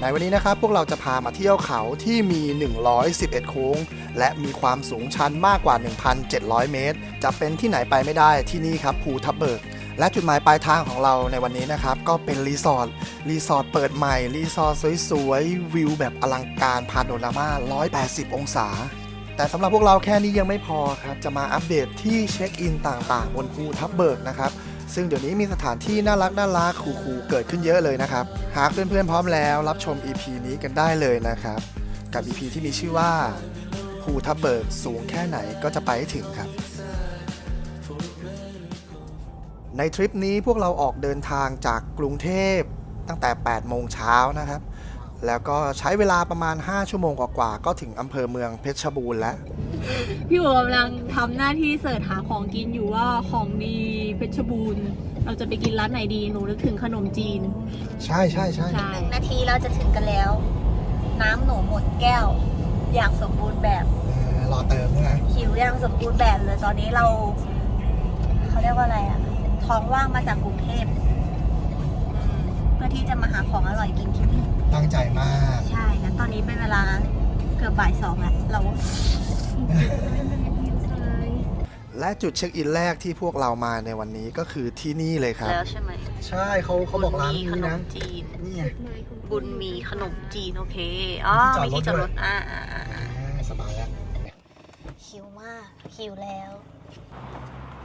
ในวันนี้นะครับพวกเราจะพามาเที่ยวเขาที่มี 111 โค้ง และมีความสูงชันมากกว่า 1,700 เมตร จะเป็นที่ไหนไปไม่ได้ที่นี่ครับภูทับเบิก และจุดหมายปลายทางของเราในวันนี้นะครับ ก็เป็นรีสอร์ทรีสอร์ทเปิดใหม่ รีสอร์ทสวยๆ วิวแบบอลังการพาโนรามา180 องศา แต่สำหรับพวกเราแค่นี้ยังไม่พอครับ จะมาอัปเดตที่เช็คอินต่างๆ บนภูทับเบิกนะครับ ซึ่งเดี๋ยวนี้มีสถานที่น่ารักน่ารักคูลๆเกิดขึ้นเยอะเลยนะครับ หากเพื่อนๆพร้อมแล้วรับชม EP นี้กันได้เลยนะครับ กับ EP ที่มีชื่อว่าภูทับเบิกสูงแค่ไหนก็จะไปให้ถึงครับ ในทริปนี้พวกเราออกเดินทางจากกรุงเทพตั้งแต่ 8 โมงเช้านะครับ แล้วก็ใช้เวลาประมาณ 5 ชั่วโมงกว่าๆก็ถึงอำเภอเมืองเพชรบูรณ์แล้ว พี่หัวกำลังทำหน้าที่เสิร์ชหาของกินอยู่ว่าของดีเพชรบูรณ์ เราจะไปกินร้านไหนดีหนูนึกถึงขนมจีน ใช่ใช่ใช่ใช่ หนึ่งนาทีเราจะถึงกันแล้ว น้ำหนูหมดแก้ว อย่างสมบูรณ์แบบเออรอเติมนะหิวอย่างสมบูรณ์แบบเลยตอนนี้เราเขาเรียกว่าอะไรอะท้องว่างมาจากกรุงเทพอืมเพื่อที่จะมาหาของอร่อยกินที่นี่ตั้งใจมาก ใช่แล้วตอนนี้เป็นเวลาเกือบบ่ายสองแล้วเรา และจุดเช็คอินแรกที่พวกเรามาในวันนี้ก็คือที่นี่เลยครับ แล้วใช่ไหมใช่เขาเขาบอกร้านบุญมีขนี้นนะมจีน นี่ไงบุญมีขนมจีน โอเคอ๋อมีมีที่ที่จจออดดรรถถอ่าอ่าอ่าอ่าสบายแล้วหิวมาก หิวแล้ว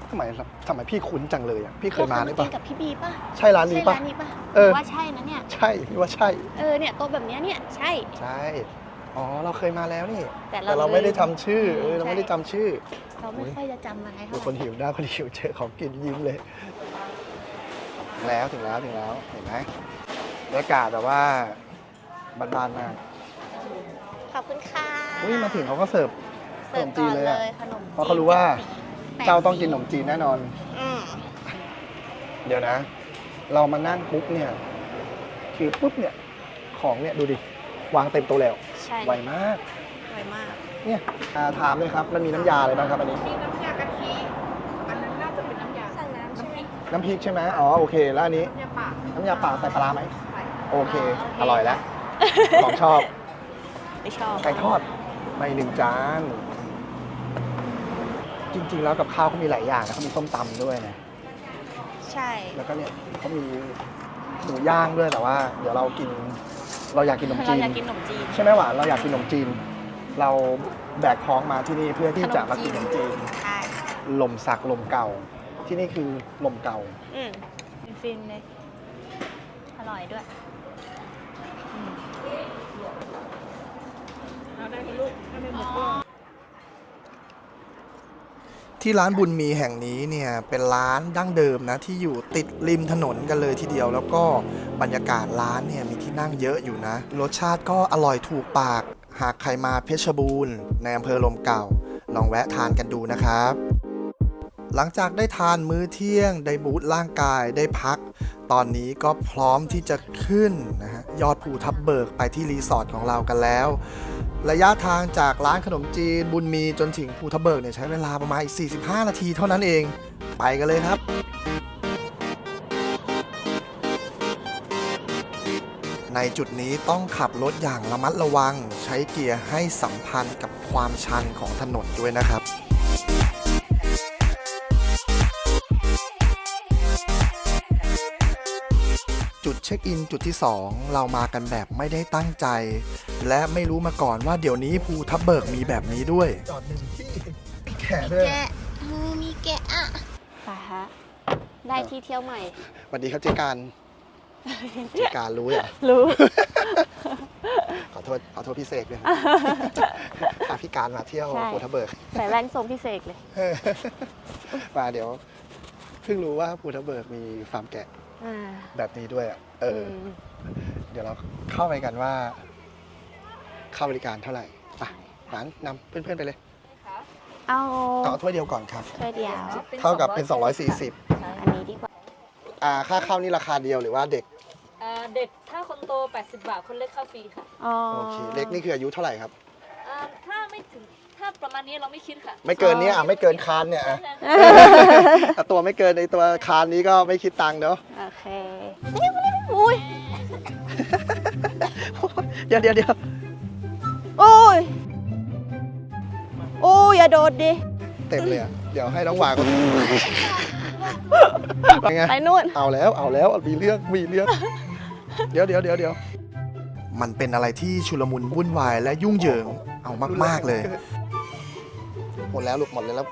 ทำไมทำไมพี่คุ้นจังเลยอะพี่เคยมาหรือกิเปล่านกับพี่บีป่ะใช่ร้านนี้ใช่ปะ ร้านนี้ป่ะเออ ว่าใช่นะเนี่ย ใช่พี่ว่าใช่ เออเนี่ยโต๊ะแบบเนี้ยเนี่ยใช่ ใช่ อ๋อ เราเคยมาแล้วนี่แต่แต่เราเราไม่ได้ลืมทำชื่อเออเราใช่ไม่ได้จำชื่อเราไม่ค่อยจะจำอะไรดูเท่าคนไหร่หิวหน้าคนหิวเจอของกินยิ้มเลยแล้วถึงแล้วถึงแล้วเห็นไหมบรรยากาศแบบว่าบานๆมากขอบคุณค่ะอุ้ยมาถึงเขาก็เสิร์ฟ เสิร์ฟขนมจีก่อนนเลยเลอะยขนมจีนเพราะเขารู้ว่าแปดเจ้าต้องกินขสินบมจีนแน่นอน อืมเดี๋ยวนะ เรามานั่งปุ๊บเนี่ย คือปุ๊บเนี่ย ของเนี่ยดูดิ วางเต็มโต๊ะแล้วใช่ไวมาก ไวมาก เนี่ยอ่าถามเลยครับ มันมีน้ำยาอะไรบ้างครับอันนี้ มีน้ำยากะทิอันนั้นน่าจะเป็นน้ำยาสั่งน้ำใช่ไหมน้ำพริกใช่ไหมอ๋อ โอเค แล้วอันนี้ น้ำยาป่าน้ำยาป่าใส่ปลาร้าไหม ใส่โอเค อร่อยแล้ว ของชอบ ไม่ชอบไก่ทอดไม่หนึ่งจาน จริง ๆ แล้วกับข้าวเขามีหลายอย่างนะเขามีส้มตำด้วยนะ ใช่ แล้วก็เนี่ยเขามีหมูย่างด้วยแต่ว่า เดี๋ยวเรากิน เราอยากกินขนมเราจีนอยากกินขนมจีน ใช่ไหมหวานเราอยากกินขนมจีน เราแบกท้องมาที่นี่เพื่อที่จะมากินขนมจีนใช่ลมสักลมเก่า ที่นี่คือลมเก่า อืมฟินๆเลย อร่อยด้วยเอาได้ไหมลูกถ้าไม่หมดก็ ที่ร้านบุญมีแห่งนี้เนี่ยเป็นร้านดั้งเดิมนะที่อยู่ติดริมถนนกันเลยทีเดียว แล้วก็บรรยากาศร้านเนี่ยมีที่นั่งเยอะอยู่นะ รสชาติก็อร่อยถูกปาก หากใครมาเพชรบูรณ์ในอำเภอลมเก่า ลองแวะทานกันดูนะครับ หลังจากได้ทานมื้อเที่ยง ได้บูตร่างกายได้พัก ตอนนี้ก็พร้อมที่จะขึ้นนะฮะยอดภูทับเบิกไปที่รีสอร์ทของเรากันแล้ว ระยะทางจากร้านขนมจีนบุญมีจนถึงภูทับเบิกเนี่ยใช้เวลาประมาณอีก 45 นาทีเท่านั้นเอง ไปกันเลยครับ ในจุดนี้ต้องขับรถอย่างระมัดระวัง ใช้เกียร์ให้สัมพันธ์กับความชันของถนนด้วยนะครับจุดเช็คอินจุดที่ 2 เรามากันแบบไม่ได้ตั้งใจ และไม่รู้มาก่อนว่าเดี๋ยวนี้ภูทับเบิกมีแบบนี้ด้วย จอดหนึ่งที่มีแขกด้วยแกะอืมมีแกะอะไปฮะได้ที่เที่ยวใหม่ สวัสดีครับเจการเจการรู้เหรอรู้ ขอโทษขอโทษพี่เสกด้วยพาพี่การมาเที่ยวใช่ ภูทับเบิกใส่แว่นทรงพิเศษเลย มาเดี๋ยวเพิ่งรู้ว่าภูทับเบิกมีฟาร์มแกะอ่าแบบนี้ด้วยอะเอออ มเดี๋ยวเราเข้าไปกันว่า ค่าบริการเท่าไหร่ไปหลานนำเพื่อนๆไปเลยเอาเอาถ้วยเดียวก่อนครับ ถ้วยเดียว เท่ากับเป็น 240 อันนี้ดีกว่า อ่าค่าเข้านี่ราคาเดียวหรือว่าเด็กอ่าเด็กถ้าคนโต 80 บาท คนเล็กเข้าฟรีค่ะอ๋อโอเคเล็กนี่คืออายุเท่าไหร่ครับอ่าถ้าไม่ถึงถ้าประมาณนี้เราไม่คิดค่ะไม่เกินเนี้ยอะไม่เกินคานเนี่ยอะอะตัวไม่เกินในตัวคานนี้ก็ไม่คิดตังค์เนาะโอเคอุ้ยเดี๋ยวเดี๋ยวเดี๋ยว โอ้ย โอ้ยอย่าโดดดิ เต็มเลยอะ เดี๋ยวให้น้องหวานก่อนเป็นไง ไปนู่น เอาแล้ว เอาแล้ว มีเรื่อง มีเรื่อง เดี๋ยวเดี๋ยวเดี๋ยวเดี๋ยว มันเป็นอะไรที่ชุลมุนวุ่นวายและยุ่งเหยิงเอามาก ๆ เลย หมดแล้วลูกหมดเลยแล้ว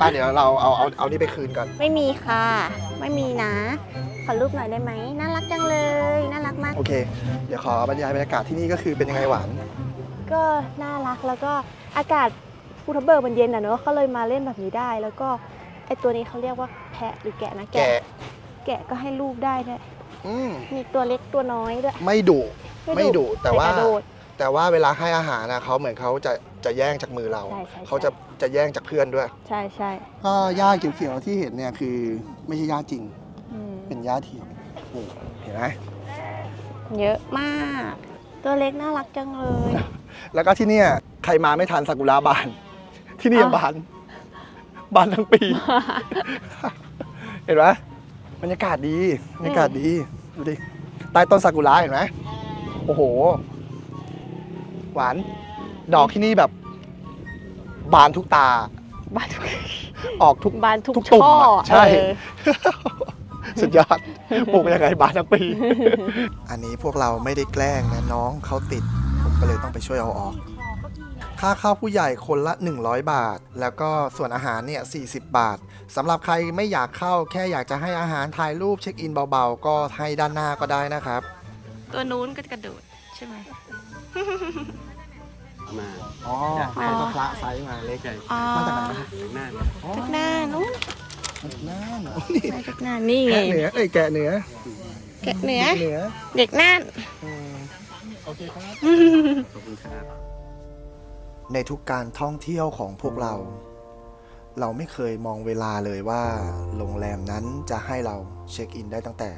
ป้าเดี๋ยวเราเอาเอาเอานี่ไปคืนก่อน ไม่มีค่ะ ไม่มีนะ ขอรูปหน่อยได้ไหมน่ารักจังเลย น่ารักมาก โอเค เดี๋ยวขอบรรยายบรรยากาศที่นี่ก็คือเป็นยังไงหวาน ก็น่ารักแล้วก็อากาศภูทับเบิกมันเย็นอะเนอะก็เลยมาเล่นแบบนี้ได้ แล้วก็ไอตัวนี้เขาเรียกว่าแพะหรือแกะนะแกะแกะก็ให้ลูกได้ด้วยอืมมีตัวเล็กตัวน้อยด้วย ไม่ดุ ไม่ดุแต่ว่า กระโดด แต่ว่าเวลาให้อาหารนะเขาเหมือนเขาจะจะแย่งจากมือเรา ใช่ใช่ใช่ เขาจะ จะแย่งจากเพื่อนด้วย ใช่ใช่ก็หญ้าเขียวๆที่เห็นเนี่ยคือไม่ใช่หญ้าจริง อืมเป็นหญ้าเทียมนี่เห็นไหมเยอะมาก ตัวเล็กน่ารักจังเลย แล้วก็ที่เนี่ยใครมาไม่ทันซากุระบาน ที่นี่ยังอ้าวบานบานทั้งปี เห็นไหมบรรยากาศดีบรรยากาศดีดูดิใต้ต้นซากุระเห็นไหมโอ้โห หวาน ดอกที่นี่แบบ บานทุกตา บานทุกออกทุกบานทุกทุกตุ่มช่ออะใช่ เออ สุดยอด ปลูกยังไงบานทั้งปี อันนี้พวกเราไม่ได้แกล้งนะน้องเขาติด ผมก็เลยต้องไปช่วยเอาออก ค่าเข้าผู้ใหญ่คนละ 100 บาท แล้วก็ส่วนอาหารเนี่ย 40 บาทสำหรับใครไม่อยากเข้าแค่อยากจะให้อาหารถ่ายรูปเช็คอินเบาๆ ก็ให้ด้านหน้าก็ได้นะครับ ตัวนู้นก็กระโดดใช่ไหม มาอ๋อเขาก็คละไซส์มาเล็กใหญ่อ๋อ มาจากไหนนะหน้าอ๋อทุกหน้านู้นน่านนี่ทุกหน้านี่ไงแกะเหนือเอ้ยแกะเหนือแกะเหนือ เหนือเด็กน่าน อืมโอเคครับ ขอบคุณครับ ในทุกการท่องเที่ยวของพวกเรา เราไม่เคยมองเวลาเลยว่า โรงแรมนั้นจะให้เราเช็คอินได้ตั้งแต่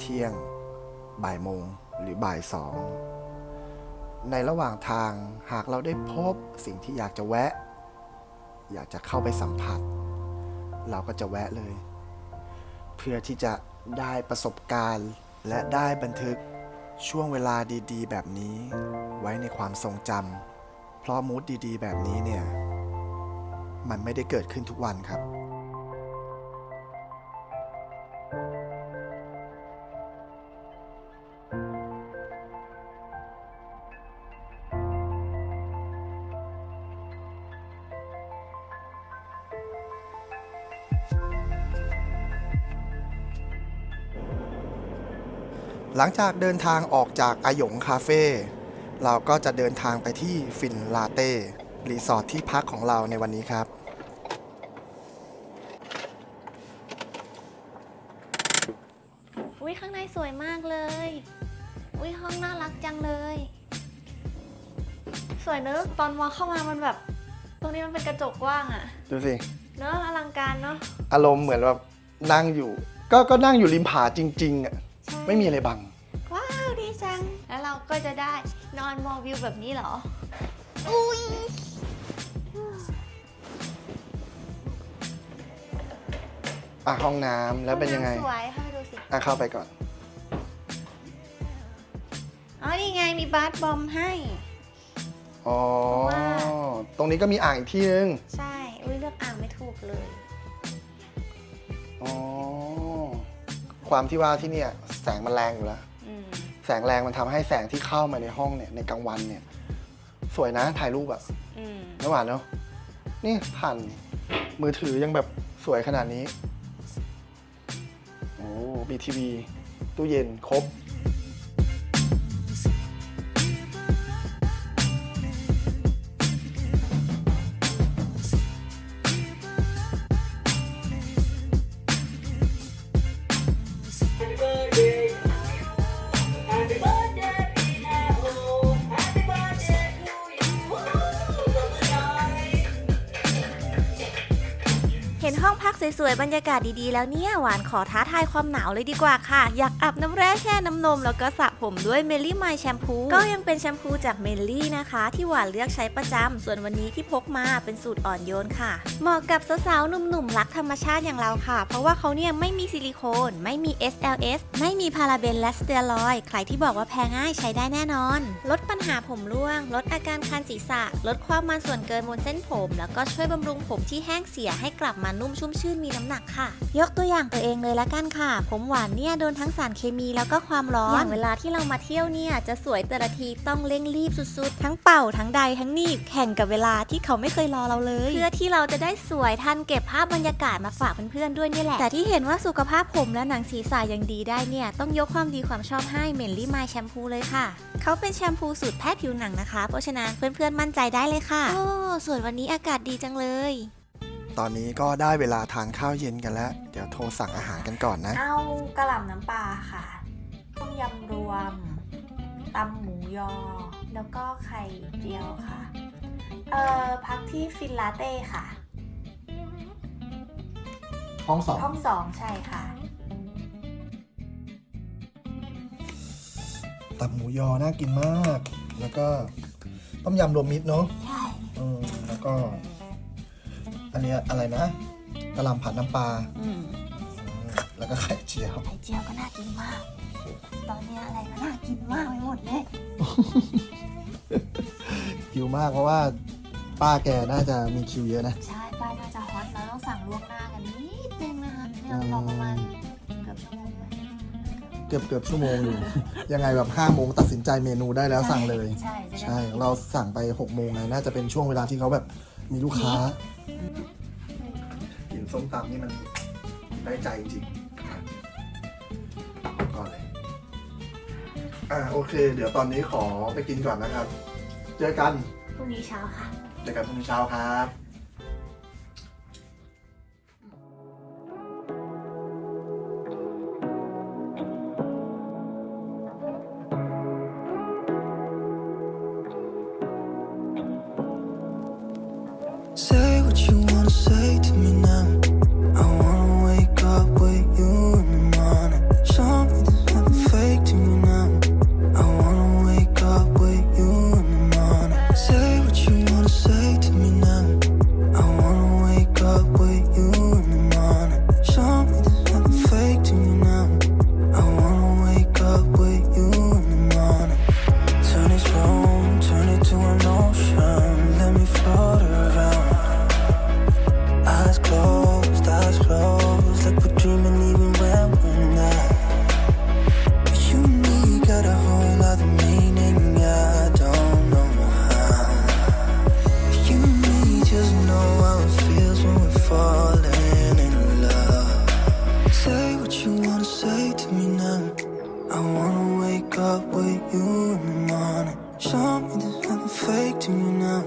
เที่ยง บ่ายโมงหรือบ่ายสอง ในระหว่างทางหากเราได้พบสิ่งที่อยากจะแวะ อยากจะเข้าไปสัมผัส เราก็จะแวะเลย เพื่อที่จะได้ประสบการณ์และได้บันทึกช่วงเวลาดีๆ แบบนี้ ไว้ในความทรงจำเพราะมูดดีๆ แบบนี้เนี่ย มันไม่ได้เกิดขึ้นทุกวันครับ หลังจากเดินทางออกจากอาหยงคาเฟ่เราก็จะเดินทางไปที่ฟินลาเต้รีสอร์ทที่พักของเราในวันนี้ครับ อุ้ยข้างในสวยมากเลย อุ้ยห้องน่ารักจังเลย สวยเนอะตอนมองเข้ามามันแบบ ตรงนี้มันเป็นกระจกกว้างอะดูสิ เนอะอลังการเนอะอารมณ์เหมือนแบบนั่งอยู่ ก็ก็นั่งอยู่ริมผาจริง ๆอะใช่ ไม่มีอะไรบัง ว้าวดีจัง แล้วเราก็จะได้นอนมองวิวแบบนี้เหรอ อุ้ยอะห้องน้ำแล้วเป็นยังไง ห้อำสวยเข้าไปดูสิ อะเข้าไปก่อน อ๋อ นี่ไงมีบาร์บอมให้ อ๋อว่า ตรงนี้ก็มีอ่างอีกที่นึง ใช่ อุ้ยเลือกอ่างไม่ถูกเลย อ๋อ ความที่ว่าที่เนี่ยแสงมันแรงอยู่แล้ว อืมแสงแรงมันทำให้แสงที่เข้ามาในห้องเนี่ยในกลางวันเนี่ย สวยนะถ่ายรูปอะอืมระหว่างเนาะนี่ผ่านมือถือยังแบบสวยขนาดนี้ โอ้มีทีวี ตู้เย็นครบ สวยๆ บรรยากาศดีๆ แล้วเนี่ยหวานขอท้าทายความหนาวเลยดีกว่าค่ะ อยากอาบน้ำแร่แช่น้ำนม แล้วก็สระผมด้วยเมลี่ไมแชมพู ก็ยังเป็นแชมพูจากเมลี่นะคะ ที่หวานเลือกใช้ประจำ ส่วนวันนี้ที่พกมาเป็นสูตรอ่อนโยนค่ะ เหมาะกับสาวๆ หนุ่มๆ รักธรรมชาติอย่างเราค่ะ เพราะว่าเขาเนี่ยไม่มีซิลิโคน ไม่มี SLS ไม่มีพาราเบนและสเตียรอยใครที่บอกว่าแพ้ง่ายใช้ได้แน่นอน ลดปัญหาผมร่วง ลดอาการคันศีรษะ ลดความมันส่วนเกินบนเส้นผม แล้วก็ช่วยบำรุงผมที่แห้งเสียให้กลับมานุ่มชุ่มชื่นมีน้ำหนักค่ะ ยกตัวอย่างตัวเองเลยละกันค่ะ ผมหวานเนี่ยโดนทั้งสารเคมีแล้วก็ความร้อนอย่างเวลาที่เรามาเที่ยวเนี่ยจะสวยแต่ละทีต้องเร่งรีบสุดๆ ทั้งเป่าทั้งใดทั้งหนีบแข่งกับเวลาที่เขาไม่เคยรอเราเลย เพื่อที่เราจะได้สวยทันเก็บภาพบรรยากาศมาฝากเพื่อนๆด้วยนี่แหละ แต่ที่เห็นว่าสุขภาพผมและหนังศีรษะยังดีได้เนี่ยต้องยกความดีความชอบให้เมนลี่ไมแชมพูเลยค่ะ เขาเป็นแชมพูสูตรแพทย์ผิวหนังนะคะ เพราะฉะนั้นเพื่อนๆมั่นใจได้เลยค่ะ โอ้ส่วนวันนี้อากาศดีจังเลย ตอนนี้ก็ได้เวลาทานข้าวเย็นกันแล้ว เดี๋ยวโทรสั่งอาหารกันก่อนนะ เอากระหล่ำน้ำปลาค่ะต้มยำรวมตำหมูยอ แล้วก็ไข่เจียวค่ะ เอ่อพักที่ฟินลาเต้ค่ะ ห้องสองห้องสองใช่ค่ะ ตับหมูยอน่ากินมาก แล้วก็ต้มยำรวมมิตรเนาะใช่ อืมแล้วก็ อันเนี้ยอะไรนะกะหล่ำผัดน้ำปลาอืมอืมแล้วก็ไข่เจียวไข่เจียวก็น่ากินมาก ตอนนี้อะไรก็น่ากินมากไปหมดเลยหิวมากเพราะว่าป้าแกน่าจะมีคิวเยอะนะ ใช่ป้าน่าจะฮอตเราต้องสั่งล่วงหน้ากันนิดนึงนะคะเนี่ยเรารอประมาณเกือบชั่วโมงไหมเกือบเกือบชั่วโมงอยู่ ยังไงแบบห้าโมงตัดสินใจเมนูได้แล้วสั่งเลย ใช่จะได้ใช่ เราสั่งไปหกโมงไงน่าจะเป็นช่วงเวลาที่เขาแบบมีลูกค้า กินส้มตำนี่มันได้ใจจริงๆก่อนเลย อ่าโอเค เดี๋ยวตอนนี้ขอไปกินก่อนนะครับ เจอกันพรุ่งนี้เช้าค่ะ เจอกันพรุ่งนี้เช้าครับ closed, eyes closed, like we're dreaming even when we're not. But you and me got a whole other meaning, I don't know how. You and me just know how it feels when we're falling in love. Say what you wanna say to me now. I wanna wake up with you in the morning. Show me there's nothing fake to me now.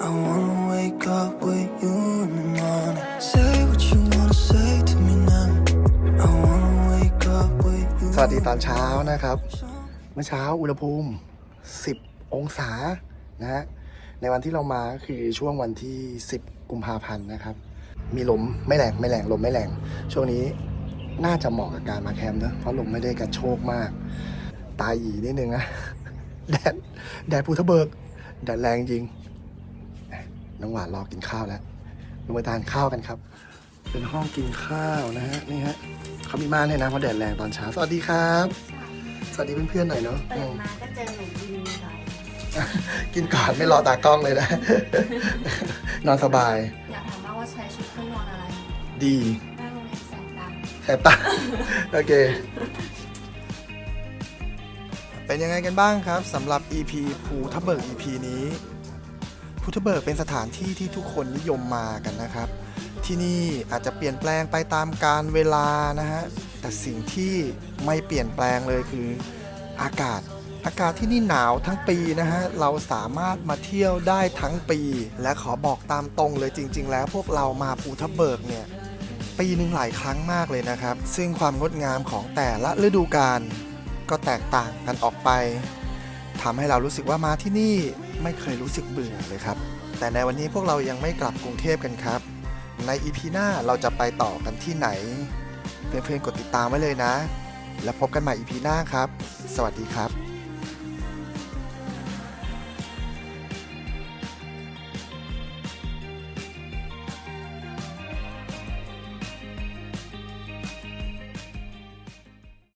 I wanna wake up with สดีตอนเช้านะครับ เมื่อเช้าอุณหภูมิ 10 องศานะฮะในวันที่เรามาก็คือช่วงวันที่ 10 กุมภาพันธ์นะครับ มีลมไม่แรงไม่แรงลมไม่แรง ช่วงนี้น่าจะเหมาะกับการมาแคมป์นะเพราะลมไม่ได้กระโชกมาก ตายอีนิดนึงนะแดดแดดภูทะเบิกแดดแรงจริงน้องหวานรอกินข้าวแล้วลงไปทานข้าวกันครับ เป็นห้องกินข้าวนะฮะนี่ฮะเขามีม่านให้นะเพราะแดดแรงตอนเช้า สวัสดีครับ สวัสดีเพื่อนๆหน่อยเนาะเปิอืดมมาก็เจอหนูกินหน่อยกินก่อนไม่รอตากล้องเลยนะ นอนสบายอยากถามมากว่าใช้ชุดเครื่องนอนอะไรดีหน้าโรงเรียนแสงดำแสบตา โอเค เป็นยังไงกันบ้างครับสำหรับ EP ภูทับเบิก EP นี้ ภูทับเบิกเป็นสถานที่ที่ทุกคนนิยมมากันนะครับ ที่นี่อาจจะเปลี่ยนแปลงไปตามการเวลานะฮะ แต่สิ่งที่ไม่เปลี่ยนแปลงเลยคืออากาศ อากาศที่นี่หนาวทั้งปีนะฮะ เราสามารถมาเที่ยวได้ทั้งปี และขอบอกตามตรงเลยจริง ๆ แล้วพวกเรามาภูทับเบิกเนี่ยปีหนึ่งหลายครั้งมากเลยนะครับ ซึ่งความงดงามของแต่ละฤดูกาลก็แตกต่างกันออกไปทำให้เรารู้สึกว่ามาที่นี่ไม่เคยรู้สึกเบื่อเลยครับ แต่ในวันนี้พวกเรายังไม่กลับกรุงเทพกันครับ ใน EP หน้าเราจะไปต่อกันที่ไหน เพื่อนๆกดติดตามไว้เลยนะ แล้วพบกันใหม่ EP หน้าครับ สวัสดีครับ